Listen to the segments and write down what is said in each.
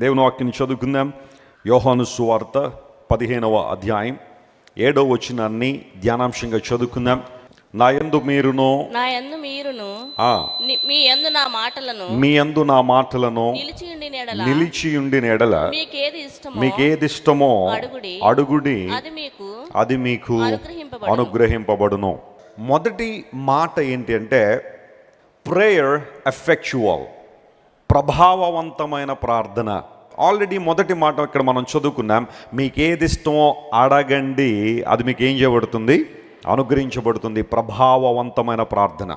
దేవుని వాక్యం చదువుకుందాం యోహాను సువార్త పదిహేనవ అధ్యాయం ఏడవ వచనాన్ని ధ్యానాంశంగా చదువుకుందాం నా యందు మీరును నా యందు మీరును మీ యందు నా మాటలను మీ యందు నా మాటలను నిలిచి ఉండి నెడల ఎడల మీకేది ఇష్టమో మీకేది ఇష్టమో అడుగుడి. అడుగుడి అది మీకు అది మీకు అనుగ్రహింపబడును. అనుగ్రహింపబడును మొదటి మాట ఏంటి అంటే ప్రేయర్ ఎఫెక్చువల్ ప్రభావవంతమైన ప్రార్థన. ఆల్రెడీ మొదటి మాట ఇక్కడ మనం చదువుకున్నాం. మీకు ఏది ఇష్టమో అడగండి. అది మీకు ఏం చేయబడుతుంది? అనుగ్రహించబడుతుంది. ప్రభావవంతమైన ప్రార్థన.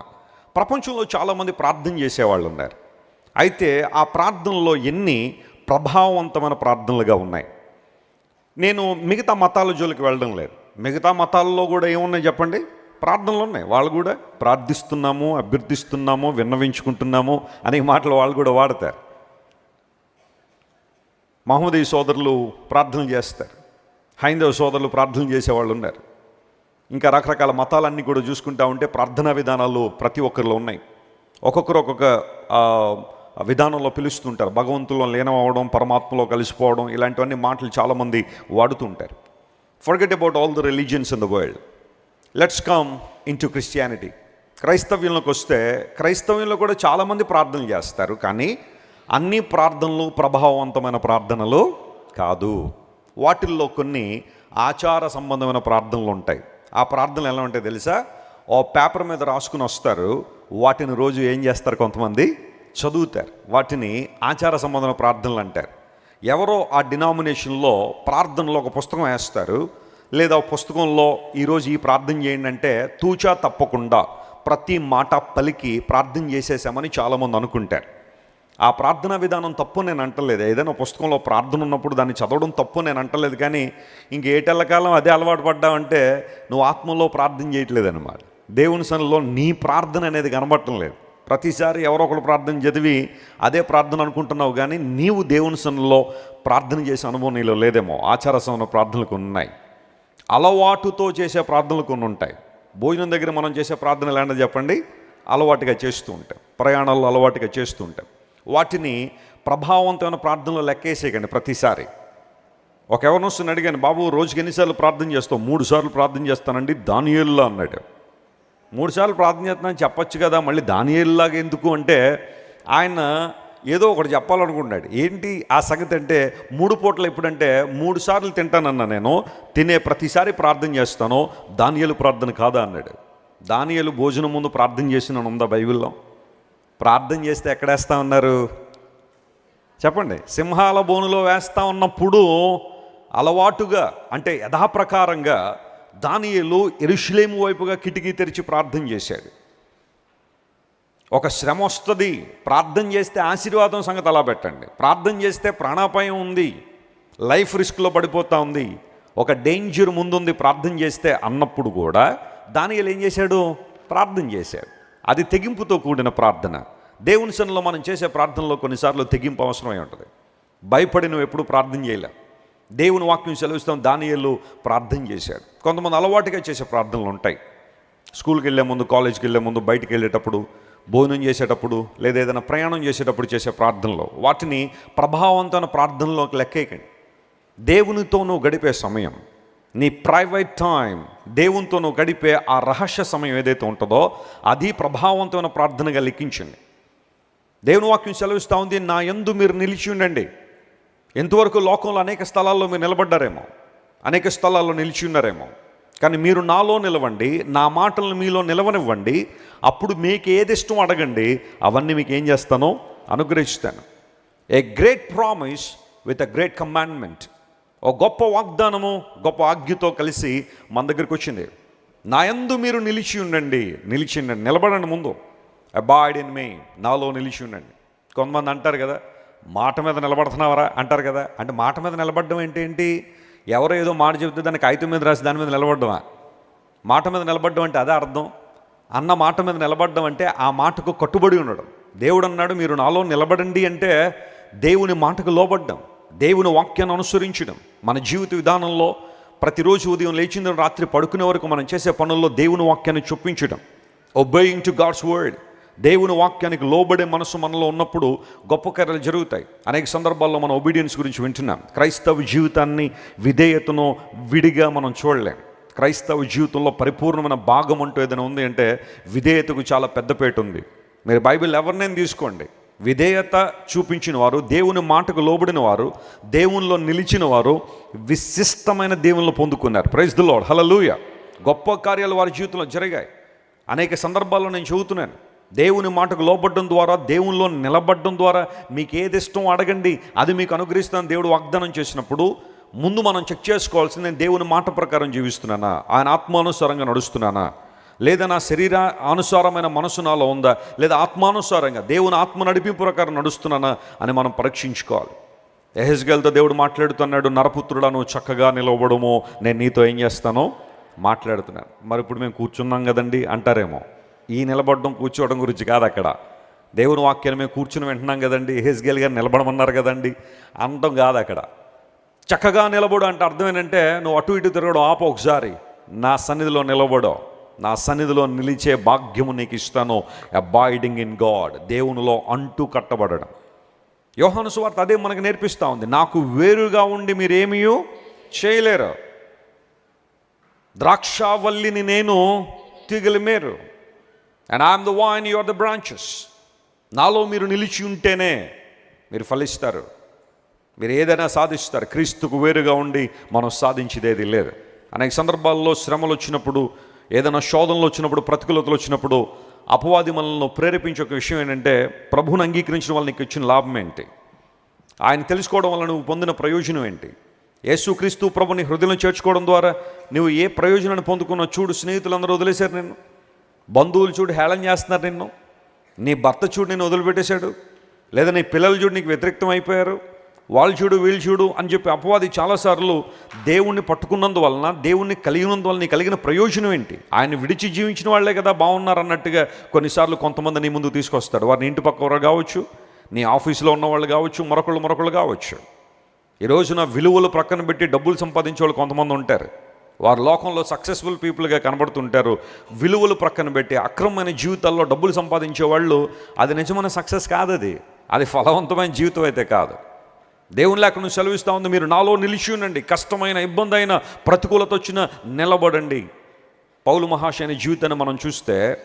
ప్రపంచంలో చాలామంది ప్రార్థన చేసేవాళ్ళు ఉన్నారు. అయితే ఆ ప్రార్థనలో ఎన్ని ప్రభావవంతమైన ప్రార్థనలుగా ఉన్నాయి? నేను మిగతా మతాల జోలికి వెళ్ళడం లేదు. మిగతా మతాల్లో కూడా ఏమున్నాయి చెప్పండి? ప్రార్థనలు ఉన్నాయి. వాళ్ళు కూడా ప్రార్థిస్తున్నాము అభ్యర్థిస్తున్నాము విన్నవించుకుంటున్నాము అనే మాటలు వాళ్ళు కూడా వాడతారు. మహమ్మదీ సోదరులు ప్రార్థనలు చేస్తారు. హైందవ సోదరులు ప్రార్థనలు చేసేవాళ్ళు ఉన్నారు. ఇంకా రకరకాల మతాలన్నీ కూడా చూసుకుంటా ఉంటే ప్రార్థనా విధానాలు ప్రతి ఒక్కరిలో ఉన్నాయి. ఒక్కొక్కరు ఒక్కొక్క విధానంలో పిలుస్తుంటారు. భగవంతుల్లో లీనమవడం పరమాత్మలో కలిసిపోవడం ఇలాంటివన్నీ మాటలు చాలామంది వాడుతుంటారు forget about all the religions in the world let's come in to Christianity క్రైస్తవ్యంలోకి వస్తే క్రైస్తవ్యంలో కూడా చాలామంది ప్రార్థనలు చేస్తారు కానీ అన్ని ప్రార్థనలు ప్రభావవంతమైన ప్రార్థనలు కాదు. వాటిల్లో కొన్ని ఆచార సంబంధమైన ప్రార్థనలు ఉంటాయి. ఆ ప్రార్థనలు ఎలా ఉంటాయి తెలుసా? ఓ పేపర్ మీద రాసుకుని వస్తారు. వాటిని రోజు ఏం చేస్తారు కొంతమంది? చదువుతారు. వాటిని ఆచార సంబంధమైన ప్రార్థనలు అంటారు. ఎవరో ఆ డినామినేషన్లో ప్రార్థనలో ఒక పుస్తకం వేస్తారు. లేదా పుస్తకంలో ఈరోజు ఈ ప్రార్థన చేయండి అంటే తూచా తప్పకుండా ప్రతి మాట పలికి ప్రార్థన చేసేసామని చాలామంది అనుకుంటారు. ఆ ప్రార్థనా విధానం తప్పు నేను అంటలేదు. ఏదైనా పుస్తకంలో ప్రార్థన ఉన్నప్పుడు దాన్ని చదవడం తప్పు నేను అంటలేదు కానీ ఇంక కాలం అదే అలవాటు పడ్డావంటే నువ్వు ఆత్మలో ప్రార్థన చేయట్లేదు అనమాట దేవుని సన్నిలో నీ ప్రార్థన అనేది కనబడటం లేదు. ప్రతిసారి ఎవరో ఒకరు ప్రార్థన చదివి అదే ప్రార్థన అనుకుంటున్నావు కానీ నీవు దేవుని సన్నిలో ప్రార్థన చేసే అనుభవం నీలో లేదేమో. ఆచార సంబంధ ప్రార్థనలు కొన్ని ఉన్నాయి. అలవాటుతో చేసే ప్రార్థనలు కొన్ని ఉంటాయి. భోజనం దగ్గర మనం చేసే ప్రార్థనలు ఏంటో చెప్పండి? అలవాటుగా చేస్తూ ఉంటాం. ప్రయాణాల్లో అలవాటుగా చేస్తూ ఉంటాం. వాటిని ప్రభావవంతమైన ప్రార్థనలు లెక్కేసేయకండి ప్రతిసారి. ఒక ఎవరిని వస్తుంది అడిగాను బాబు రోజుకి ఎన్నిసార్లు ప్రార్థన చేస్తావు? మూడు సార్లు ప్రార్థన చేస్తానండి. దానియేల్లో అన్నాడు. మూడు సార్లు ప్రార్థన చేస్తున్నాను చెప్పొచ్చు కదా మళ్ళీ దానియేల్లాగా ఎందుకు? అంటే ఆయన ఏదో ఒకటి చెప్పాలనుకున్నాడు ఏంటి ఆ సంగతి అంటే మూడు పూటలు ఎప్పుడంటే మూడు సార్లు తింటానన్నా నేను తినే ప్రతిసారి ప్రార్థన చేస్తాను దానియలు ప్రార్థన కాదా అన్నాడు. దానియలు భోజనం ముందు ప్రార్థన చేసిన ఉందా బైబిల్లో? ప్రార్థన చేస్తే ఎక్కడేస్తా ఉన్నారు? చెప్పండి. సింహాల బోనులో వేస్తా ఉన్నప్పుడు అలవాటుగా అంటే యథాప్రకారంగా దానియలు ఎరుషులేము వైపుగా కిటికీ తెరిచి ప్రార్థన చేశాడు. ఒక శ్రమ వస్తుంది. ప్రార్థన చేస్తే ఆశీర్వాదం సంగతి అలా పెట్టండి. ప్రార్థన చేస్తే ప్రాణాపాయం ఉంది. లైఫ్ రిస్క్లో పడిపోతా ఉంది. ఒక డేంజర్ ముందుంది ప్రార్థన చేస్తే అన్నప్పుడు కూడా దానియేలు ఏం చేశాడు? ప్రార్థన చేశాడు. అది తెగింపుతో కూడిన ప్రార్థన. దేవుని సన్నిలో మనం చేసే ప్రార్థనలో కొన్నిసార్లు తెగింపు అవసరమై ఉంటుంది. భయపడి నువ్వు ఎప్పుడు ప్రార్థన చేయలే. దేవుని వాక్యం సెలవిస్తాం. దానియలు ప్రార్థన చేశాడు. కొంతమంది అలవాటుగా చేసే ప్రార్థనలు ఉంటాయి. స్కూల్కి వెళ్ళే ముందు కాలేజ్కి వెళ్ళే ముందు బయటికి వెళ్ళేటప్పుడు భోజనం చేసేటప్పుడు లేదా ఏదైనా ప్రయాణం చేసేటప్పుడు చేసే ప్రార్థనలో వాటిని ప్రభావవంతమైన ప్రార్థనలోకి లెక్కేయకండి. దేవునితో నువ్వు గడిపే సమయం నీ ప్రైవేట్ టైం దేవునితో నువ్వు గడిపే ఆ రహస్య సమయం ఏదైతే ఉంటుందో అది ప్రభావవంతమైన ప్రార్థనగా లెక్కించండి. దేవుని వాక్యం సెలవిస్తూ ఉంది నా ఎందు మీరు నిలిచి ఉండండి. ఎంతవరకు లోకంలో అనేక స్థలాల్లో మీరు నిలబడ్డారేమో అనేక స్థలాల్లో నిలిచి ఉన్నారేమో. కానీ మీరు నాలో నిలవండి నా మాటలను మీలో నిలవనివ్వండి అప్పుడు మీకు ఏది ఇష్టం అడగండి అవన్నీ మీకు ఏం చేస్తానో అనుగ్రహిస్తాను. A great promise with a great commandment ఓ గొప్ప వాగ్దానము గొప్ప ఆజ్ఞతో కలిసి మన దగ్గరికి వచ్చింది. నా యందు మీరు నిలిచి ఉండండి నిలిచి ఉండండి నిలబడండి ముందు. అబాయిడ్ ఇన్ మే నాలో నిలిచి ఉండండి. కొంతమంది అంటారు కదా మాట మీద నిలబడుతున్నావరా? అంటారు కదా అంటే మాట మీద నిలబడడం ఏంటి ఏంటి? ఎవరో ఏదో మాట చెబితే దాన్ని కాగితం మీద రాసి దాని మీద నిలబడమా మాట మీద నిలబడ్డం అంటే అదే అర్థం. అన్న మాట మీద నిలబడ్డం అంటే ఆ మాటకు కట్టుబడి ఉండడం. దేవుడు అన్నాడు మీరు నాలో నిలబడండి అంటే దేవుని మాటకు లోబడ్డం దేవుని వాక్యాన్ని అనుసరించడం. మన జీవిత విధానంలో ప్రతిరోజు ఉదయం లేచిన రాత్రి పడుకునే వరకు మనం చేసే పనుల్లో దేవుని వాక్యాన్ని చొప్పించడం. ఒబేయింగ్ టు గాడ్స్ వర్డ్ దేవుని వాక్యానికి లోబడే మనసు మనలో ఉన్నప్పుడు గొప్ప కార్యాలు జరుగుతాయి. అనేక సందర్భాల్లో మనం ఒబీడియన్స్ గురించి వింటున్నాం. క్రైస్తవ జీవితాన్ని విధేయతను విడిగా మనం చూడలేం. క్రైస్తవ జీవితంలో పరిపూర్ణమైన భాగం అంటూ ఏదైనా ఉంది అంటే విధేయతకు చాలా పెద్దపేట ఉంది. మీరు బైబిల్ ఎవరినైనా తీసుకోండి. విధేయత చూపించిన వారు దేవుని మాటకు లోబడిన వారు దేవునిలో నిలిచిన వారు విశిష్టమైన దేవుళ్ళు పొందుకున్నారు. ప్రైజ్ ది లార్డ్ గొప్ప కార్యాలు వారి జీవితంలో జరిగాయి. అనేక సందర్భాల్లో నేను చెబుతున్నాను. దేవుని మాటకు లోబడడం ద్వారా దేవునిలో నిలబడడం ద్వారా మీకు ఏది ఇష్టం అడగండి. అది మీకు అనుగ్రహిస్తాను దేవుడు వాగ్దానం చేసినప్పుడు ముందు మనం చెక్ చేసుకోవాల్సింది నేను దేవుని మాట ప్రకారం జీవిస్తున్నానా? ఆయన ఆత్మానుసారంగా నడుస్తున్నానా? లేదా నా శరీర అనుసారమైన మనసు నాలో ఉందా? లేదా ఆత్మానుసారంగా దేవుని ఆత్మ నడిపింపు ప్రకారం నడుస్తున్నానా అని మనం పరీక్షించుకోవాలి. ఎహెజ్గల్తో దేవుడు మాట్లాడుతున్నాడు నరపుత్రుడను చక్కగా నిలవడము నేను నీతో ఏం చేస్తానో మాట్లాడుతున్నాను. మరి ఇప్పుడు మేము కూర్చున్నాం కదండి అంటారేమో. ఈ నిలబడడం కూర్చోవడం గురించి కాదు అక్కడ. దేవుని వాక్యాన్ని మేము కూర్చుని వింటున్నాం కదండి. హెజ్గేల్ గారు నిలబడమన్నారు కదండి. అనడం కాదు అక్కడ. చక్కగా నిలబడు అంటే అర్థం ఏంటంటే నువ్వు అటు ఇటు తిరగడం ఆప ఒకసారి. నా సన్నిధిలో నిలబడో. నా సన్నిధిలో నిలిచే భాగ్యము నీకు ఇస్తాను. అబాయిడింగ్ ఇన్ గాడ్ దేవునిలో అంటూ కట్టబడడం. యోహాను సువార్త అదే మనకు నేర్పిస్తూ ఉంది. నాకు వేరుగా ఉండి మీరేమీ చేయలేరు. ద్రాక్షావల్లిని నేను తీగలిమేరు. And I'm the vine you are the branches నాలో మీరు నిలిచి ఉంటేనే మీరు ఫలిస్తారు. మీరు ఏదైనా సాధిస్తారు. క్రీస్తుకు వేరుగా ఉండి మనం సాధించేదేది లేదు. అనేక సందర్భాల్లో శ్రమలు వచ్చినప్పుడు ఏదైనా శోధనలు వచ్చినప్పుడు ప్రతికూలతలు వచ్చినప్పుడు అపవాది మనల్ని ప్రేరేపించే ఒక విషయం ఏంటంటే ప్రభుని అంగీకరించిన వాళ్ళకి వచ్చిన లాభం ఏంటి? ఆయన తెలుసుకోవడం వల్ల నువ్వు పొందిన ప్రయోజనం ఏంటి? యేసుక్రీస్తు ప్రభుని హృదయంలో చేర్చుకోవడం ద్వారా నువ్వు ఏ ప్రయోజనాన్ని పొందుకున్నావు చూడు స్నేహితులందరూ వదిలేశారు నేను బంధువులు చూడు హేళన చేస్తున్నారు నిన్ను. నీ భర్త చూడు నేను వదిలిపెట్టేశాడు. లేదా నీ పిల్లలు చూడు నీకు వ్యతిరేక్తం అయిపోయారు. వాళ్ళు చూడు వీళ్ళు చూడు అని చెప్పి అపవాది చాలాసార్లు దేవుణ్ణి పట్టుకున్నందువలన దేవుణ్ణి కలిగినందువలన నీ కలిగిన ప్రయోజనం ఏంటి? ఆయన విడిచి జీవించిన వాళ్ళే కదా బాగున్నారు అన్నట్టుగా కొన్నిసార్లు కొంతమంది నీ ముందు తీసుకొస్తాడు వారిని ఇంటి పక్క వారు కావచ్చు? నీ ఆఫీసులో ఉన్న వాళ్ళు కావచ్చు మరొకళ్ళు మరొకళ్ళు కావచ్చు. ఈరోజున విలువలు ప్రక్కన పెట్టి డబ్బులు సంపాదించే వాళ్ళు కొంతమంది ఉంటారు. వారు లోకంలో సక్సెస్ఫుల్ పీపుల్గా కనబడుతుంటారు. విలువలు ప్రక్కన పెట్టి అక్రమమైన జీవితాల్లో డబ్బులు సంపాదించే వాళ్ళు అది నిజమైన సక్సెస్ కాదు అది అది ఫలవంతమైన జీవితం అయితే కాదు. దేవుని లేక నువ్వు సెలవిస్తూ ఉంది. మీరు నాలో నిలిచి ఉండండి. కష్టమైన ఇబ్బంది అయిన ప్రతికూలత వచ్చిన నిలబడండి. పౌలు మహాశయని జీవితాన్ని మనం చూస్తే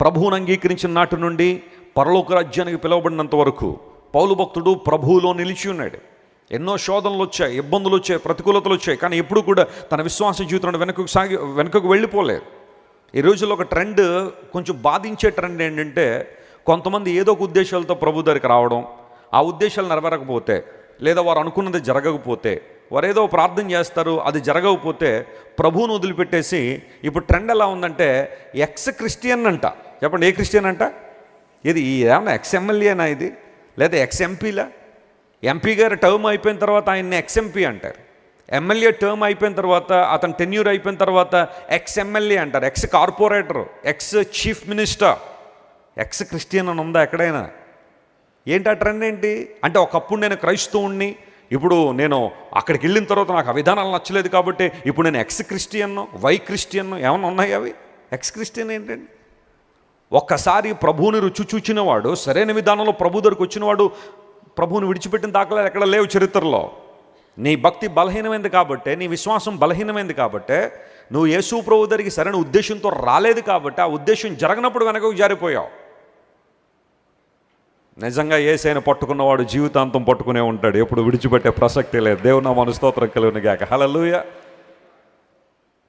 ప్రభువును అంగీకరించిన నాటి నుండి పరలోక రాజ్యానికి పిలువబడినంత వరకు పౌలు భక్తుడు ప్రభువులో నిలిచి ఉన్నాడు. ఎన్నో శోధనలు వచ్చాయి ఇబ్బందులు వచ్చాయి ప్రతికూలతలు వచ్చాయి కానీ ఎప్పుడు కూడా తన విశ్వాస జీవితంలో వెనుకకు సాగి వెనుకకు వెళ్ళిపోలేదు. ఈ రోజుల్లో ఒక ట్రెండ్ కొంచెం బాధించే ట్రెండ్ ఏంటంటే కొంతమంది ఏదో ఒక ఉద్దేశాలతో ప్రభు దగ్గరికి రావడం ఆ ఉద్దేశాలు నెరవేరకపోతే లేదా వారు అనుకున్నది జరగకపోతే వారు ఏదో ప్రార్థన చేస్తారు అది జరగకపోతే ప్రభువును వదిలిపెట్టేసి ఇప్పుడు ట్రెండ్ ఎలా ఉందంటే ఎక్స్ క్రిస్టియన్ అంట. చెప్పండి ఏ క్రిస్టియన్ అంట? ఇది ఈ ఏమన్నా ఎక్స్ ఎమ్మెల్యేనా ఇది? లేదా ఎక్స్ ఎంపీలా? ఎంపీ గారు టర్మ్ అయిపోయిన తర్వాత ఆయన్ని ఎక్స్ఎంపీ అంటారు. ఎమ్మెల్యే టర్మ్ అయిపోయిన తర్వాత అతను టెన్యూర్ అయిపోయిన తర్వాత ఎక్స్ ఎమ్మెల్యే అంటారు ex corporator ex chief minister ex Christian అని ఉందా ఎక్కడైనా? ఏంటి ఆ ట్రెండ్ ఏంటి? అంటే ఒకప్పుడు నేను క్రైస్తవుణ్ణి ఇప్పుడు నేను అక్కడికి వెళ్ళిన తర్వాత నాకు ఆ విధానాలు నచ్చలేదు కాబట్టి ఇప్పుడు నేను ఎక్స్ క్రిస్టియన్ వై క్రిస్టియన్ ఏమన్నా ఉన్నాయి అవి? ఎక్స్ క్రిస్టియన్ ఏంటండి ఒక్కసారి ప్రభువుని రుచి చూచినవాడు సరైన విధానంలో ప్రభు దగ్గరకు వచ్చినవాడు ప్రభువుని విడిచిపెట్టిన దాఖలాలు ఎక్కడ లేవు చరిత్రలో. నీ భక్తి బలహీనమైంది కాబట్టే నీ విశ్వాసం బలహీనమైంది కాబట్టే నువ్వు యేసు ప్రభు దగ్గరికి సరైన ఉద్దేశంతో రాలేదు కాబట్టి ఆ ఉద్దేశం జరగనప్పుడు వెనకకు జారిపోయావు. నిజంగా ఏసైన పట్టుకున్నవాడు జీవితాంతం పట్టుకునే ఉంటాడు. ఎప్పుడు విడిచిపెట్టే ప్రసక్తి లేదు. దేవుని నా మన స్తోత్రం కలిగిన గాక. హలలుయ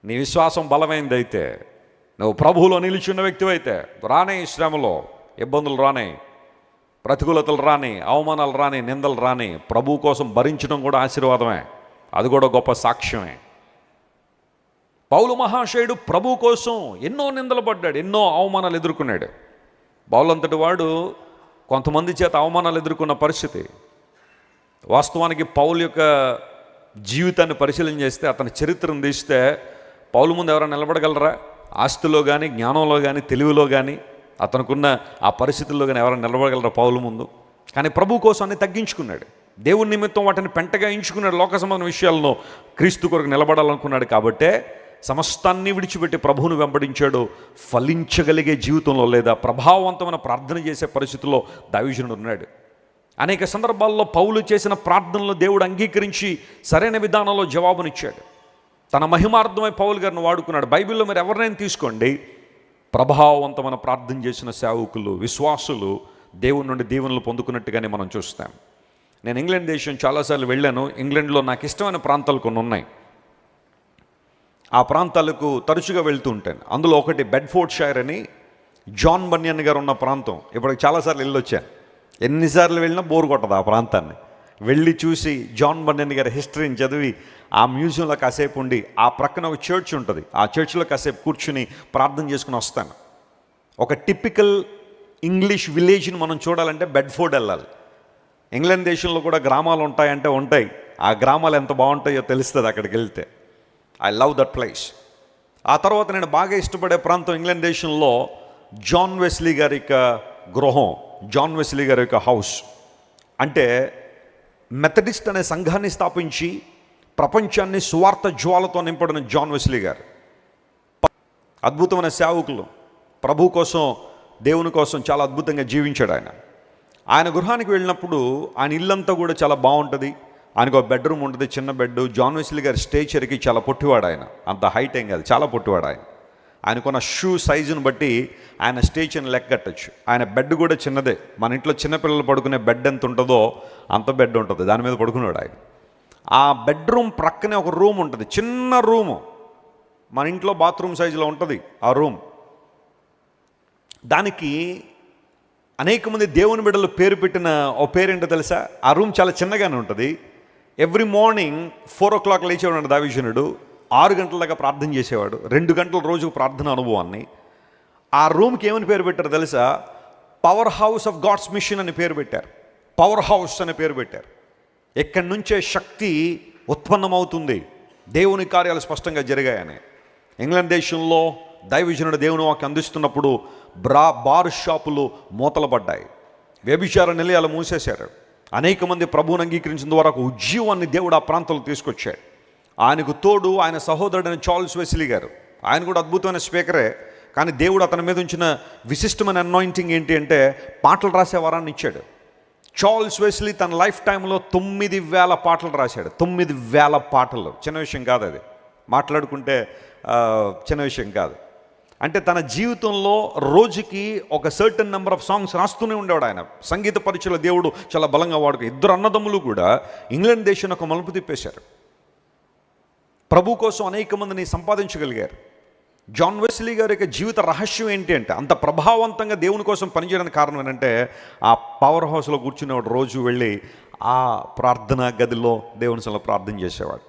నీ విశ్వాసం బలమైంది అయితే నువ్వు ప్రభువులో నిలిచిన వ్యక్తి అయితే రానే శ్రమలో. ఇబ్బందులు రానే ప్రతికూలతలు రాని అవమానాలు రాని నిందలు రాని ప్రభు కోసం భరించడం కూడా ఆశీర్వాదమే. అది కూడా గొప్ప సాక్ష్యమే. పౌలు మహాశయుడు ప్రభు కోసం ఎన్నో నిందలు పడ్డాడు ఎన్నో అవమానాలు ఎదుర్కొన్నాడు. పౌలంతటి వాడు కొంతమంది చేత అవమానాలు ఎదుర్కొన్న పరిస్థితి. వాస్తవానికి పౌలు యొక్క జీవితాన్ని పరిశీలన చేస్తే అతని చరిత్రను తీస్తే పౌలు ముందు ఎవరైనా నిలబడగలరా? ఆస్తిలో కానీ జ్ఞానంలో కానీ తెలివిలో కానీ అతనుకున్న ఆ పరిస్థితుల్లో కానీ ఎవరైనా నిలబడగలరా పౌలు ముందు? కానీ ప్రభు కోసం అన్ని తగ్గించుకున్నాడు. దేవుని నిమిత్తం వాటిని పెంటగా ఎంచుకున్నాడు లోక సంబంధం విషయాలను. క్రీస్తు కొరకు నిలబడాలనుకున్నాడు కాబట్టే సమస్తాన్ని విడిచిపెట్టి ప్రభువును వెంబడించాడు. ఫలించగలిగే జీవితంలో లేదా ప్రభావవంతమైన ప్రార్థన చేసే పరిస్థితుల్లో దావిజనుడు ఉన్నాడు. అనేక సందర్భాల్లో పౌలు చేసిన ప్రార్థనలు దేవుడు అంగీకరించి సరైన విధానంలో జవాబునిచ్చాడు. తన మహిమార్థమై పౌలు గారిని వాడుకున్నాడు. బైబిల్లో మీరు ఎవరినైనా తీసుకోండి. ప్రభావవంతమైన ప్రార్థన చేసిన సేవకులు విశ్వాసులు దేవుని నుండి దీవెనలు పొందుకున్నట్టుగానే మనం చూస్తాం. నేను ఇంగ్లాండ్ దేశం చాలాసార్లు వెళ్ళాను. ఇంగ్లాండ్లో నాకు ఇష్టమైన ప్రాంతాలు కొన్ని ఉన్నాయి. ఆ ప్రాంతాలకు తరచుగా వెళ్తూ ఉంటాను. అందులో ఒకటి బెడ్ఫోర్డ్ షైర్ అని జాన్ బన్యన్ గారు ఉన్న ప్రాంతం. ఇప్పటికి చాలాసార్లు వెళ్ళొచ్చాను. ఎన్నిసార్లు వెళ్ళినా బోర్ కొట్టదు ఆ ప్రాంతాన్ని. వెళ్ళి చూసి జాన్ బన్నెన్ గారి హిస్టరీని చదివి ఆ మ్యూజియంలో కాసేపు ఉండి ఆ ప్రక్కన ఒక చర్చ్ ఉంటుంది. ఆ చర్చ్లో కాసేపు కూర్చుని ప్రార్థన చేసుకుని వస్తాను. ఒక టిపికల్ ఇంగ్లీష్ విలేజ్ని మనం చూడాలంటే బెడ్ఫోర్డ్ వెళ్ళాలి. ఇంగ్లాండ్ దేశంలో కూడా గ్రామాలు ఉంటాయంటే ఉంటాయి. ఆ గ్రామాలు ఎంత బాగుంటాయో తెలుస్తుంది అక్కడికి వెళ్తే. ఐ లవ్ దట్ ప్లేస్ ఆ తర్వాత నేను బాగా ఇష్టపడే ప్రాంతం ఇంగ్లాండ్ దేశంలో జాన్ వెస్లీ గారి యొక్క గృహం జాన్ వెస్లీ గారి యొక్క హౌస్. అంటే మెథడిస్ట్ అనే సంఘాన్ని స్థాపించి ప్రపంచాన్ని సువార్త జ్వాలతో నింపడిన జాన్ వెస్లీ గారు. అద్భుతమైన సేవకులు. ప్రభు కోసం దేవుని కోసం చాలా అద్భుతంగా జీవించాడు ఆయన. ఆయన గృహానికి వెళ్ళినప్పుడు ఆయన ఇల్లంతా కూడా చాలా బాగుంటుంది. ఆయనకు ఒక బెడ్రూమ్ ఉంటుంది చిన్న బెడ్ జాన్ వెస్లీ గారి స్టేచర్కి చాలా పొట్టివాడు ఆయన. అంత హైట్ ఏం కాదు చాలా పొట్టివాడు ఆయన. ఆయనకున్న షూ సైజును బట్టి ఆయన స్టేషన్ లెక్కట్టచ్చు ఆయన బెడ్ కూడా చిన్నదే. మన ఇంట్లో చిన్నపిల్లలు పడుకునే బెడ్ ఎంత ఉంటుందో అంత బెడ్ ఉంటుంది. దాని మీద పడుకున్నాడు ఆయన. ఆ బెడ్రూమ్ ప్రక్కనే ఒక రూమ్ ఉంటుంది. చిన్న రూము. మన ఇంట్లో బాత్రూమ్ సైజులో ఉంటుంది ఆ రూమ్. దానికి అనేక మంది దేవుని బిడ్డలు పేరు పెట్టిన ఓ పేరేంటో తెలుసా? ఆ రూమ్ చాలా చిన్నగానే ఉంటుంది. Every morning four o'clock లేచేవాడు దావిజనుడు ఆరు గంటలగా ప్రార్థన చేసేవాడు. రెండు గంటల రోజు ప్రార్థన అనుభవాన్ని. ఆ రూమ్కి ఏమని పేరు పెట్టారు తెలుసా? Power house of God's mission అని పేరు పెట్టారు. పవర్ హౌస్ అని పేరు పెట్టారు. ఎక్కడి నుంచే శక్తి ఉత్పన్నమవుతుంది? దేవుని కార్యాలు స్పష్టంగా జరిగాయని. ఇంగ్లాండ్ దేశంలో దైవజనుడు దేవుని వాకి అందిస్తున్నప్పుడు బ్రా బార్ షాపులు మూతలు పడ్డాయి వ్యభిచార నిలయాలు మూసేశారు. అనేక మంది ప్రభువును అంగీకరించిన ద్వారా ఒక ఉద్యమాన్ని దేవుడు ఆ ప్రాంతంలో తీసుకొచ్చాడు. ఆయనకు తోడు ఆయన సహోదరుడైన చార్ల్స్ వెస్లీ గారు. ఆయన కూడా అద్భుతమైన స్పీకరే. కానీ దేవుడు అతని మీద ఉంచిన విశిష్టమైన అనాయింటింగ్ ఏంటి అంటే పాటలు రాసే వరాన్ని ఇచ్చాడు. చార్ల్స్ వెస్లీ తన లైఫ్ టైంలో తొమ్మిది వేల పాటలు రాశాడు. తొమ్మిది వేల పాటలు. చిన్న విషయం కాదు అది. మాట్లాడుకుంటే చిన్న విషయం కాదు. అంటే తన జీవితంలో రోజుకి ఒక సర్టన్ నెంబర్ ఆఫ్ సాంగ్స్ రాస్తూనే ఉండేవాడు ఆయన. సంగీత పరిచయలో దేవుడు చాలా బలంగా వాడుకు. ఇద్దరు అన్నదమ్ములు కూడా ఇంగ్లాండ్ దేశాన్ని ఒక మలుపు తిప్పేశారు. ప్రభు కోసం అనేక మందిని సంపాదించగలిగారు. జాన్ వెస్లీ గారి యొక్క జీవిత రహస్యం ఏంటి అంటే అంత ప్రభావవంతంగా దేవుని కోసం పనిచేయడానికి కారణం ఏంటంటే ఆ పవర్ హౌస్లో కూర్చునేవాడు రోజు వెళ్ళి ఆ ప్రార్థనా గదిలో దేవుని సలో ప్రార్థన చేసేవాడు.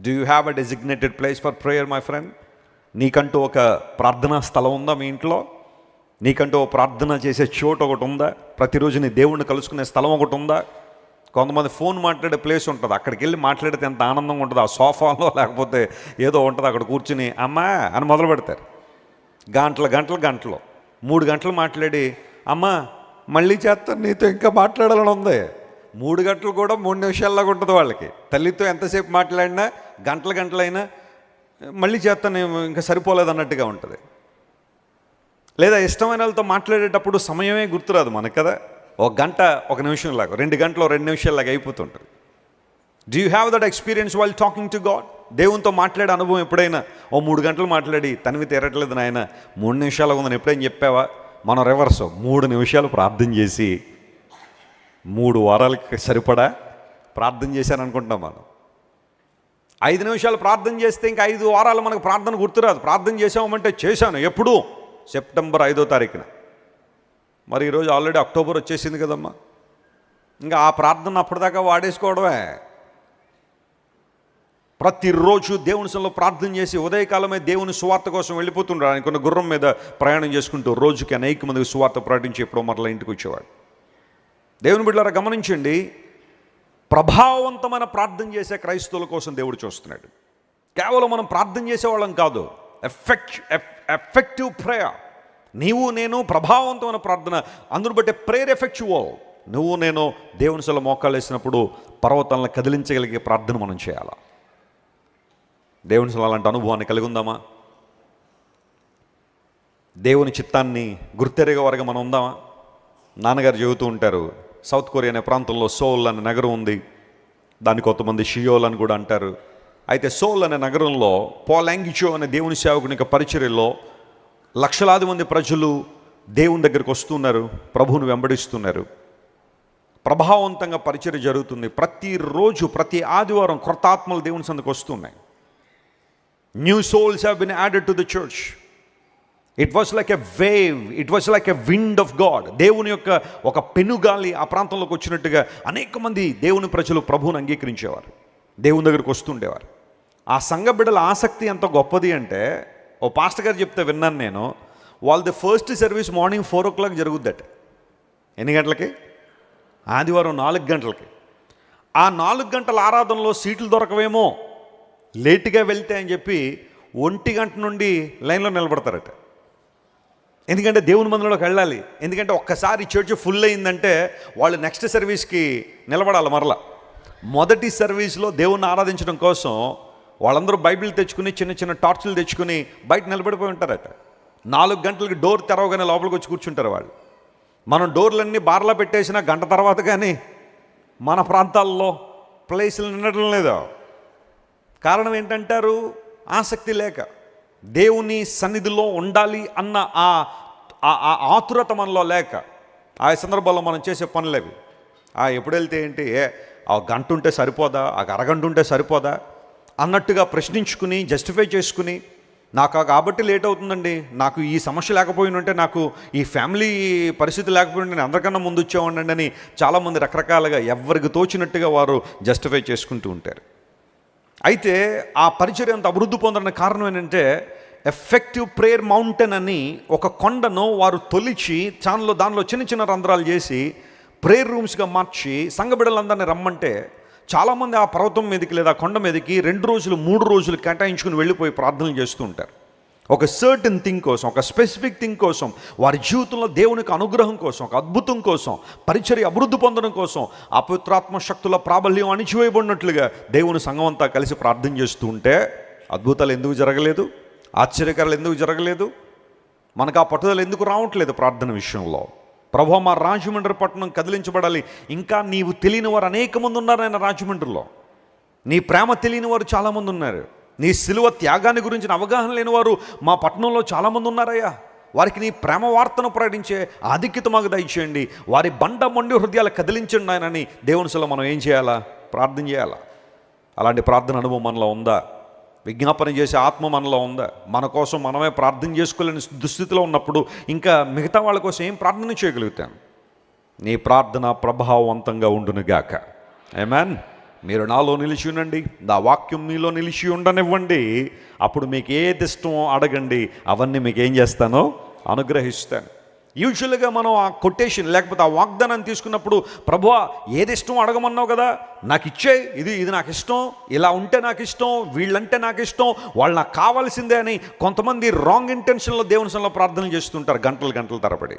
Do you have a designated place for prayer my friend నీకంటూ ఒక ప్రార్థనా స్థలం ఉందా మీ ఇంట్లో? నీకంటూ ప్రార్థన చేసే చోటు ఒకటి ఉందా? ప్రతిరోజు నీ దేవుణ్ణి కలుసుకునే స్థలం ఒకటి ఉందా? కొంతమంది ఫోన్ మాట్లాడే ప్లేస్ ఉంటుంది. అక్కడికి వెళ్ళి మాట్లాడితే ఎంత ఆనందంగా ఉంటుంది ఆ సోఫాలో లేకపోతే ఏదో ఉంటుంది అక్కడ కూర్చుని అమ్మా అని మొదలు పెడతారు. గంటలు గంటలు గంటలు. మూడు గంటలు మాట్లాడి అమ్మా మళ్ళీ చేస్తాను నీతో ఇంకా మాట్లాడాలని ఉంది. మూడు గంటలు కూడా మూడు నిమిషాల్లాగా ఉంటుంది వాళ్ళకి. తల్లితో ఎంతసేపు మాట్లాడినా గంటల గంటలైనా మళ్ళీ చేస్తాను ఇంకా సరిపోలేదు అన్నట్టుగా ఉంటుంది. లేదా ఇష్టమైన వాళ్ళతో మాట్లాడేటప్పుడు సమయమే గుర్తురాదు మనకు కదా. ఒక గంట ఒక నిమిషం లాగా రెండు గంటలు రెండు నిమిషాలాగా అయిపోతుంటుంది. Do you have that experience వాళ్ళు టాకింగ్ టు గాడ్ దేవునితో మాట్లాడే అనుభవం ఎప్పుడైనా ఓ మూడు గంటలు మాట్లాడి తనివి తీరట్లేదు నాయన మూడు నిమిషాలు ఉందని ఎప్పుడైనా చెప్పావా? మనం రివర్స్ మూడు నిమిషాలు ప్రార్థన చేసి మూడు వారాలకి సరిపడా? ప్రార్థన చేశాను అనుకుంటాం మనం. ఐదు నిమిషాలు ప్రార్థన చేస్తే ఇంకా ఐదు వారాలు మనకు ప్రార్థన గుర్తురాదు. ప్రార్థన చేసామంటే చేశాను ఎప్పుడు. సెప్టెంబర్ ఐదో తారీఖున. మరి ఈరోజు ఆల్రెడీ అక్టోబర్ వచ్చేసింది కదమ్మా. ఇంకా ఆ ప్రార్థన అప్పటిదాకా వాడేసుకోవడమే. ప్రతిరోజు దేవుని సంలో ప్రార్థన చేసి ఉదయకాలమే దేవుని సువార్త కోసం వెళ్ళిపోతుంటాడు ఆయన కొన్ని గుర్రం మీద ప్రయాణం చేసుకుంటూ రోజుకి అనేక మందికి సువార్త ప్రకటించి ఎప్పుడో మరలా ఇంటికి వచ్చేవాడు. దేవుని బిడ్డారా గమనించండి. ప్రభావవంతమైన ప్రార్థన చేసే క్రైస్తవుల కోసం దేవుడు చూస్తున్నాడు. కేవలం మనం ప్రార్థన చేసేవాళ్ళం కాదు. Effect effective prayer. నీవు నేను ప్రభావవంతమైన ప్రార్థన అందును బట్టి ప్రేయర్ ఎఫెక్చువల్ నువ్వు నేను దేవుని సెల మోకాలు వేసినప్పుడు పర్వతాలను కదిలించగలిగే ప్రార్థన మనం చేయాలా. దేవుని అసలు అలాంటి అనుభవాన్ని కలిగి ఉందామా? దేవుని చిత్తాన్ని గుర్తెరిగే వరకు మనం ఉందామా? నాన్నగారు చెబుతూ ఉంటారు సౌత్ కొరియా అనే ప్రాంతంలో సోల్ అనే నగరం ఉంది. దాన్ని కొంతమంది షియోల్ అని కూడా అంటారు. అయితే సోల్ అనే నగరంలో పోలాంగిచో అనే దేవుని సేవకుని యొక్క పరిచర్యలో లక్షలాది మంది ప్రజలు దేవుని దగ్గరికి వస్తున్నారు ప్రభువుని వెంబడిస్తున్నారు. ప్రభావవంతంగా పరిచయం జరుగుతుంది. ప్రతిరోజు ప్రతి ఆదివారం కృతాత్మలు దేవుని సందుకు వస్తున్నాయి. New souls have been added to the church it was like a wave it was like a wind of God దేవుని యొక్క ఒక పెనుగాలి ఆ ప్రాంతంలోకి వచ్చినట్టుగా అనేక మంది దేవుని ప్రజలు ప్రభువుని అంగీకరించేవారు. దేవుని దగ్గరికి వస్తుండేవారు. ఆ సంఘ బిడ్డల ఆసక్తి ఎంత గొప్పది అంటే ఓ పాస్టర్ గారు చెప్తే విన్నాను నేను వాళ్ళది first service morning four o'clock జరుగుద్దట. ఎన్ని గంటలకి? ఆదివారం నాలుగు గంటలకి. ఆ నాలుగు గంటల ఆరాధనలో సీట్లు దొరకవేమో లేటుగా వెళ్తే అని చెప్పి ఒంటి గంట నుండి లైన్లో నిలబడతారట. ఎందుకంటే దేవుని మందిలోకి వెళ్ళాలి. ఎందుకంటే ఒక్కసారి చర్చ్ ఫుల్ అయిందంటే వాళ్ళు నెక్స్ట్ సర్వీస్కి నిలబడాలి మరలా. మొదటి సర్వీస్లో దేవుణ్ణి ఆరాధించడం కోసం వాళ్ళందరూ బైబిల్ తెచ్చుకుని చిన్న చిన్న టార్చులు తెచ్చుకుని బయట నిలబడిపోయి ఉంటారట. నాలుగు గంటలకి డోర్ తెరవగానే లోపలికి వచ్చి కూర్చుంటారు వాళ్ళు. మనం డోర్లన్నీ బార్లా పెట్టేసిన గంట తర్వాత కానీ మన ప్రాంతాల్లో ప్లేసులు నిండటం లేదు. కారణం ఏంటంటారు? ఆసక్తి లేక. దేవుని సన్నిధిలో ఉండాలి అన్న ఆ ఆ- ఆతురత మనలో లేక. ఆ సందర్భాల్లో మనం చేసే పనులేవి ఆ ఎప్పుడు వెళ్తే ఏంటి? ఏ ఆ గంట ఉంటే సరిపోదా? ఆ అరగంట ఉంటే సరిపోదా? అన్నట్టుగా ప్రశ్నించుకుని జస్టిఫై చేసుకుని నాకు కాబట్టి లేట్ అవుతుందండి. నాకు ఈ సమస్య లేకపోయినంటే నాకు ఈ ఫ్యామిలీ పరిస్థితి లేకపోయినా నేను అందరికన్నా ముందు వచ్చేవాడిని అని చాలామంది రకరకాలుగా ఎవరికి తోచినట్టుగా వారు జస్టిఫై చేసుకుంటూ ఉంటారు. అయితే ఆ పరిచర్య అంత అభివృద్ధి పొందడానికి కారణం ఏంటంటే ఎఫెక్టివ్ ప్రేయర్ మౌంటైన్ అని ఒక కొండను వారు తొలిచి దానిలో దానిలో చిన్న చిన్న రంధ్రాలు చేసి ప్రేయర్ రూమ్స్గా మార్చి సంఘ బిడ్డలందరినీ రమ్మంటే చాలామంది ఆ పర్వతం మీదకి లేదా కొండ మీదకి రెండు రోజులు మూడు రోజులు కేటాయించుకుని వెళ్ళిపోయి ప్రార్థనలు చేస్తూ ఉంటారు. ఒక సర్టన్ థింగ్ కోసం ఒక స్పెసిఫిక్ థింగ్ కోసం వారి జీవితంలో దేవునికి అనుగ్రహం కోసం ఒక అద్భుతం కోసం పరిచర్య అభివృద్ధి పొందడం కోసం అపవిత్రాత్మ శక్తుల ప్రాబల్యం అణిచివేయబడినట్లుగా దేవుని సంఘం అంతా కలిసి ప్రార్థన చేస్తూ ఉంటే అద్భుతాలు ఎందుకు జరగలేదు? ఆశ్చర్యకరాలు ఎందుకు జరగలేదు? మనకు ఆ పట్టుదల ఎందుకు రావట్లేదు ప్రార్థన విషయంలో? ప్రభు మా రాజమండ్రి పట్టణం కదిలించబడాలి. ఇంకా నీవు తెలియని వారు అనేక మంది ఉన్నారు ఆయన రాజమండ్రిలో. నీ ప్రేమ తెలియని వారు చాలామంది ఉన్నారు. నీ సిలువ త్యాగాన్ని గురించిన అవగాహన లేని వారు మా పట్టణంలో చాలామంది ఉన్నారయ్యా. వారికి నీ ప్రేమ వార్తను ప్రకటించే ఆధిక్యత మాకు దయచేయండి. వారి బండ మొండి హృదయాలు కదిలించండి ఆయనని దేవుని మనం ఏం చేయాలా? ప్రార్థన చేయాలా? అలాంటి ప్రార్థన అనుభవం మనలో ఉందా? విజ్ఞాపన చేసే ఆత్మ మనలో ఉందా? మన కోసం మనమే ప్రార్థన చేసుకోలేని దుస్థితిలో ఉన్నప్పుడు ఇంకా మిగతా వాళ్ళ కోసం ఏం ప్రార్థన చేయగలుగుతాను నీ ప్రార్థన ప్రభావవంతంగా ఉండునుగాక. ఏమాన్ మీరు నాలో నిలిచి ఉండండి. నా వాక్యం మీలో నిలిచి ఉండనివ్వండి. అప్పుడు మీకు ఏది ఇష్టమో అడగండి. అవన్నీ మీకు ఏం చేస్తానో అనుగ్రహిస్తాను. యూజువల్గా మనం ఆ కొటేషన్ లేకపోతే ఆ వాగ్దానాన్ని తీసుకున్నప్పుడు ప్రభువా ఏది ఇష్టం అడగమన్నావు కదా? నాకు ఇచ్చే ఇది ఇది నాకు ఇష్టం ఇలా ఉంటే నాకు ఇష్టం వీళ్ళంటే నాకు ఇష్టం వాళ్ళు నాకు కావాల్సిందే అని కొంతమంది రాంగ్ ఇంటెన్షన్లో దేవుని సన్నిధిలో ప్రార్థన చేస్తుంటారు గంటలు గంటల తరబడి.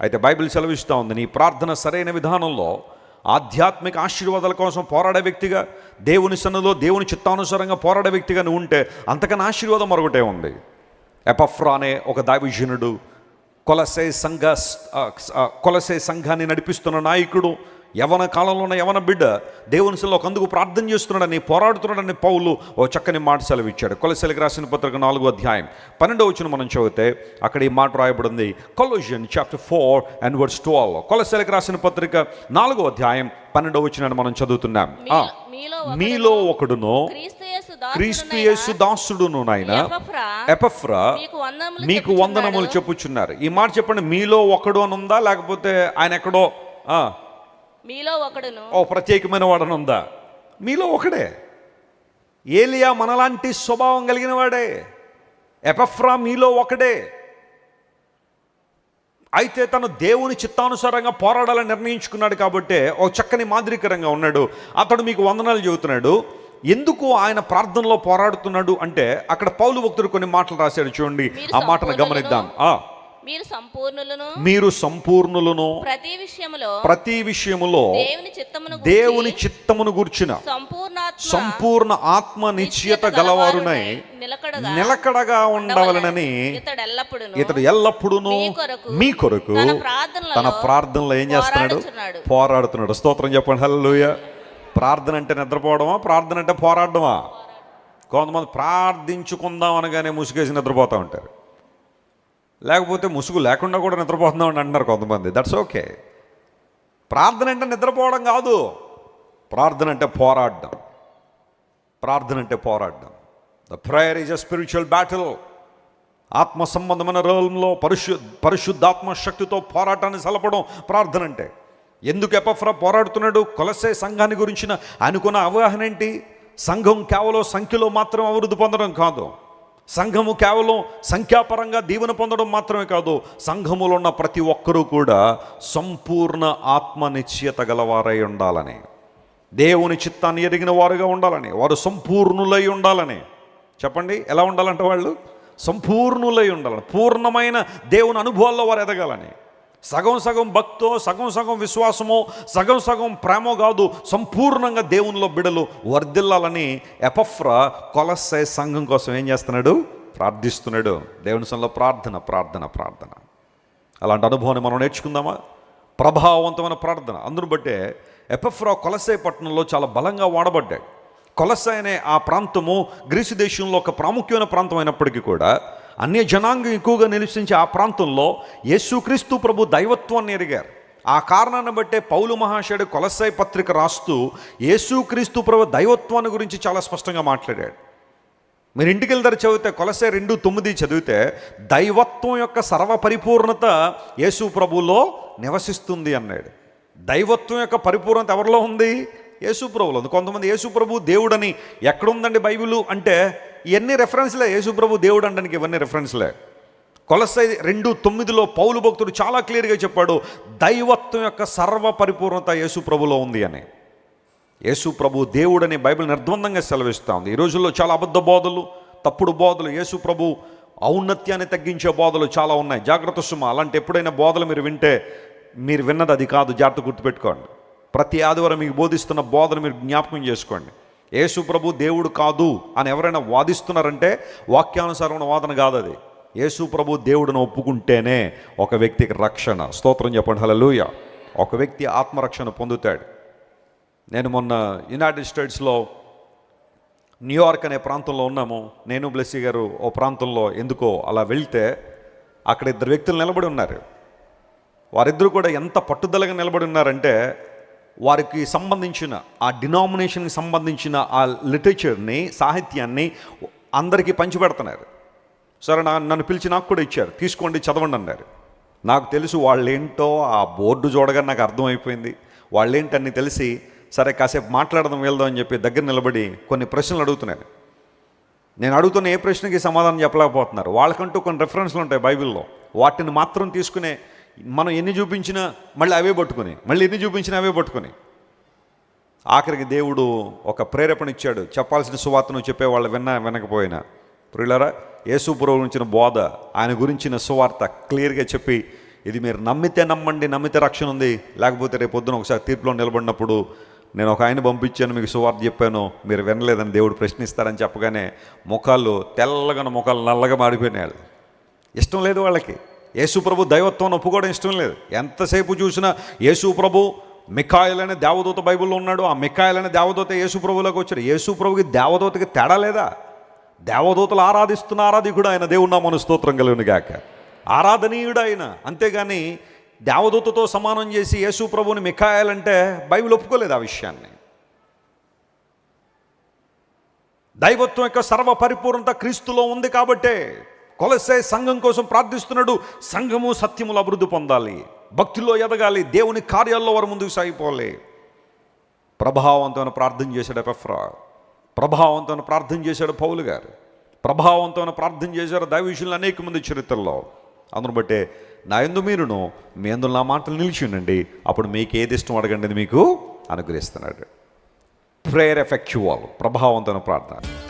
అయితే బైబిల్ సెలవిస్తూ ఉంది నీ ప్రార్థన సరైన విధానంలో ఆధ్యాత్మిక ఆశీర్వాదాల కోసం పోరాడే వ్యక్తిగా దేవుని సన్నలో దేవుని చిత్తానుసారంగా పోరాడే వ్యక్తిగా నువ్వు ఉంటే అంతకన్నా ఆశీర్వాదం మరొకటే ఉంది. ఎపఫ్రా అనే ఒక దావిజనుడు కొలసే సంఘ కొలసే సంఘాన్ని నడిపిస్తున్న నాయకుడు యవన కాలంలో ఉన్న యవన బిడ్డ దేవుని సెల్లో అందుకు ప్రార్థన చేస్తున్నాడని పోరాడుతున్నాడని పౌలు ఓ చక్కని మాట సెలవిచ్చాడు. కొలసెలకు రాసిన పత్రిక నాలుగో అధ్యాయం పన్నెండో వచ్చిన మనం చదివితే అక్కడ ఈ మాట రాయబడింది. Colossians chapter four and words twelve కొలసెలకు రాసిన పత్రిక నాలుగో అధ్యాయం పన్నెండో వచ్చిన మనం చదువుతున్నాం. మీలో ఒకడును క్రీస్తు యేసు దాసుడును నాయన. ఎపఫ్రా మీకు వందనములు చెప్పుచున్నారు. ఈ మాట చెప్పండి మీలో ఒకడు అని ఉందా? లేకపోతే ఆయన ఎక్కడో ఆ, మీలో ఒకడును. ఓ ప్రత్యేకమైన వాడని ఉందా? మీలో ఒకడే. ఏలియా మనలాంటి స్వభావం కలిగిన వాడే. ఎపఫ్రా మీలో ఒకడే. అయితే తను దేవుని చిత్తానుసారంగా పోరాడాలని నిర్ణయించుకున్నాడు కాబట్టి ఓ చక్కని మాదిరికరంగా ఉన్నాడు. అతడు మీకు వందనాలు చెబుతున్నాడు. ఎందుకు ఆయన ప్రార్థనలో పోరాడుతున్నాడు అంటే అక్కడ పౌలు భక్తుడు కొన్ని మాటలు రాశాడు చూడండి. ఆ మాటను గమనిద్దాం. ఆ. మీరు సంపూర్ణులను మీరు సంపూర్ణులను ప్రతి విషయములో ప్రతి విషయములో దేవుని చిత్తమును దేవుని చిత్తమును గూర్చిన సంపూర్ణాత్మ సంపూర్ణ ఆత్మ నిశ్చయత గలవారునై నిలకడగా నిలకడగా ఉండవలనని ఇతడు ఎల్లప్పుడూ ఇతడు ఎల్లప్పుడూను మీ కొరకు తన ప్రార్థనలో ఏం చేస్తున్నాడు. పోరాడుతున్నాడు. స్తోత్రం చెప్పండి. హల్లెలూయ. ప్రార్థన అంటే నిద్రపోవడమా? ప్రార్థన అంటే పోరాడమా కొంతమంది ప్రార్థించుకుందాం అనగానే ముసుగేసి నిద్రపోతూ ఉంటారు. లేకపోతే ముసుగు లేకుండా కూడా నిద్రపోతున్నాం అని అంటున్నారు కొంతమంది. దట్స్ ఓకే ప్రార్థన అంటే నిద్రపోవడం కాదు. ప్రార్థన అంటే పోరాడడం. ప్రార్థన అంటే పోరాడడం. The prayer is a spiritual battle ఆత్మ సంబంధమైన రోలంలో పరిశు పరిశుద్ధాత్మ శక్తితో పోరాటాన్ని సలపడం ప్రార్థన అంటే. ఎందుకు ఎపఫ్రా పోరాడుతున్నాడు? కొలసే సంఘాన్ని గురించిన అనుకున్న అవగాహన ఏంటి? సంఘం కేవలం సంఖ్యలో మాత్రం అభివృద్ధి పొందడం కాదు. సంఘము కేవలం సంఖ్యాపరంగా దీవెన పొందడం మాత్రమే కాదు. సంఘములో ఉన్న ప్రతి ఒక్కరూ కూడా సంపూర్ణ ఆత్మనిశ్చయత గలవారై ఉండాలని దేవుని చిత్తాన్ని ఎరిగిన వారుగా ఉండాలని వారు సంపూర్ణులై ఉండాలని. చెప్పండి ఎలా ఉండాలంటే వాళ్ళు? సంపూర్ణులై ఉండాలని పూర్ణమైన దేవుని అనుభవాల్లో వారు ఎదగాలని. సగం సగం భక్తో సగం సగం విశ్వాసమో సగం సగం ప్రేమో కాదు సంపూర్ణంగా దేవునిలో బిడలు వర్ధిల్లాలని ఎపఫ్రా కొలస్సే సంఘం కోసం ఏం చేస్తున్నాడు? ప్రార్థిస్తున్నాడు. దేవుని సంలో ప్రార్థన ప్రార్థన ప్రార్థన. అలాంటి అనుభవాన్ని మనం నేర్చుకుందామా? ప్రభావవంతమైన ప్రార్థన. అందును బట్టే ఎపఫ్రా కొలసే పట్టణంలో చాలా బలంగా వాడబడ్డాడు. కొలసే అనే ఆ ప్రాంతము గ్రీసు దేశంలో ఒక ప్రాముఖ్యమైన ప్రాంతం అయినప్పటికీ కూడా అన్య జనాంగం ఎక్కువగా నివసించే ఆ ప్రాంతంలో యేసుక్రీస్తు ప్రభు దైవత్వాన్ని ఎరిగారు. ఆ కారణాన్ని బట్టే పౌలు మహాశయుడు కొలసాయి పత్రిక రాస్తూ యేసుక్రీస్తు ప్రభు దైవత్వాన్ని గురించి చాలా స్పష్టంగా మాట్లాడాడు. మీరు ఇంటికి వెళ్తారు చదివితే కొలసే రెండు తొమ్మిది చదివితే దైవత్వం యొక్క సర్వపరిపూర్ణత యేసు ప్రభులో నివసిస్తుంది అన్నాడు. దైవత్వం యొక్క పరిపూర్ణత ఎవరిలో ఉంది? యేసుప్రభులు ఉంది కొంతమంది యేసుప్రభు దేవుడని ఎక్కడుందండి బైబిల్ అంటే ఇవన్నీ రెఫరెన్స్లే యేసుప్రభు దేవుడు అనడానికి ఇవన్నీ రెఫరెన్స్లే కొలసై రెండు తొమ్మిదిలో పౌలు భక్తుడు చాలా క్లియర్గా చెప్పాడు దైవత్వం యొక్క సర్వ పరిపూర్ణత యేసుప్రభులో ఉంది అని. యేసుప్రభు దేవుడని బైబిల్ నిర్ద్వందంగా సెలవిస్తూ ఉంది. ఈ రోజుల్లో చాలా అబద్ధ బోధలు తప్పుడు బోధలు యేసుప్రభు ఔన్నత్యాన్ని తగ్గించే బోధలు చాలా ఉన్నాయి. జాగ్రత్త సుమ అలాంటి ఎప్పుడైనా బోధలు మీరు వింటే మీరు విన్నది అది కాదు జాగ్రత్త గుర్తుపెట్టుకోండి. ప్రతి ఆదివారం మీకు బోధిస్తున్న బోధన మీరు జ్ఞాపకం చేసుకోండి. యేసు ప్రభు దేవుడు కాదు అని ఎవరైనా వాదిస్తున్నారంటే వాక్యానుసారమైన వాదన కాదు అది యేసు ప్రభు దేవుడిని ఒప్పుకుంటేనే ఒక వ్యక్తికి రక్షణ. స్తోత్రం చెప్పండి. హలలుయ ఒక వ్యక్తి ఆత్మరక్షణ పొందుతాడు. నేను మొన్న యునైటెడ్ స్టేట్స్లో న్యూయార్క్ అనే ప్రాంతంలో ఉన్నాము. నేను బ్లెస్సీ గారు ఓ ప్రాంతంలో ఎందుకో అలా వెళ్తే అక్కడ ఇద్దరు వ్యక్తులు నిలబడి ఉన్నారు. వారిద్దరు కూడా ఎంత పట్టుదలగా నిలబడి ఉన్నారంటే వారికి సంబంధించిన ఆ డినామినేషన్కి సంబంధించిన ఆ లిటరేచర్ని సాహిత్యాన్ని అందరికీ పంచిపెడుతున్నారు. సరే నా నన్ను పిలిచి నాకు కూడా ఇచ్చారు. తీసుకోండి చదవండి అన్నారు. నాకు తెలుసు వాళ్ళేంటో ఆ బోర్డు చూడగా నాకు అర్థమైపోయింది. వాళ్ళేంటని తెలిసి సరే కాసేపు మాట్లాడదాం వెళ్దాం అని చెప్పి దగ్గర నిలబడి కొన్ని ప్రశ్నలు అడుగుతున్నారు. నేను అడుగుతున్న ఏ ప్రశ్నకి సమాధానం చెప్పలేకపోతున్నారు. వాళ్ళకంటూ కొన్ని రెఫరెన్స్లు ఉంటాయి బైబిల్లో. వాటిని మాత్రం తీసుకునే మనం ఎన్ని చూపించినా మళ్ళీ అవే పట్టుకుని మళ్ళీ ఎన్ని చూపించినా అవే పట్టుకుని. ఆఖరికి దేవుడు ఒక ప్రేరేపణ ఇచ్చాడు. చెప్పాల్సిన సువార్తను చెప్పేవాళ్ళు విన్నా వినకపోయినా. ప్రియులరా యేసు గురించిన బోధ ఆయన గురించిన సువార్త క్లియర్గా చెప్పి ఇది మీరు నమ్మితే నమ్మండి నమ్మితే రక్షణ ఉంది. లేకపోతే రేపు పొద్దున ఒకసారి తీర్పులో నిలబడినప్పుడు నేను ఒక ఆయన పంపించాను మీకు సువార్త చెప్పాను మీరు వినలేదని దేవుడు ప్రశ్నిస్తారని చెప్పగానే ముఖాలు తెల్లగా ముఖాలు నల్లగా మారిపోయినాయి. వాళ్ళు. ఇష్టం లేదు వాళ్ళకి. యేసుప్రభు దైవత్వం ఒప్పుకోవడం ఇష్టం లేదు. ఎంతసేపు చూసినా యేసు ప్రభు అనే దేవదూత బైబిల్లో ఉన్నాడు. ఆ మికాయల్ అనే దేవదూత యేసుప్రభులోకి వచ్చాడు. యేసుప్రభుకి దేవదూతకి తేడా లేదా? దేవదూతలు ఆరాధిస్తున్న ఆరాధికుడు ఆయన. దేవుడు మన స్తోత్రం కలిగిన గాక. ఆరాధనీయుడు ఆయన అంతేగాని దేవదూతతో సమానం చేసి యేసు ప్రభుని బైబిల్ ఒప్పుకోలేదు ఆ విషయాన్ని. దైవత్వం యొక్క సర్వ పరిపూర్ణత క్రీస్తులో ఉంది కాబట్టే కొలసే సంఘం కోసం ప్రార్థిస్తున్నాడు. సంఘము సత్యములు అభివృద్ధి పొందాలి. భక్తిలో ఎదగాలి. దేవుని కార్యాల్లో వారు ముందుకు సాగిపోవాలి. ప్రభావవంతమైన ప్రార్థన చేశాడు ఎపెఫ్రా ప్రభావవంతమైన ప్రార్థన చేశాడు పౌలు గారు. ప్రభావవంతమైన ప్రార్థన చేశారు దైవీషులు అనేక మంది చరిత్రలో అందును బట్టే నా ఎందు మీరును మీ ఎందు నా మాటలు నిలిచి ఉండండి. అప్పుడు మీకు ఏది ఇష్టం అడగండి మీకు అనుగ్రహిస్తున్నాడు. ప్రేయర్ ఎఫెక్చువల్ ప్రభావవంతమైన ప్రార్థన.